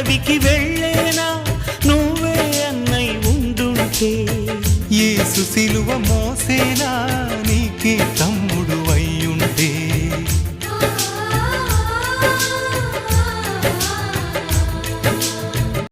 అడవికి వెళ్ళేనా? నువ్వే అన్నై ఉండుంటే. ఏ సుశీలువ మోసేనా?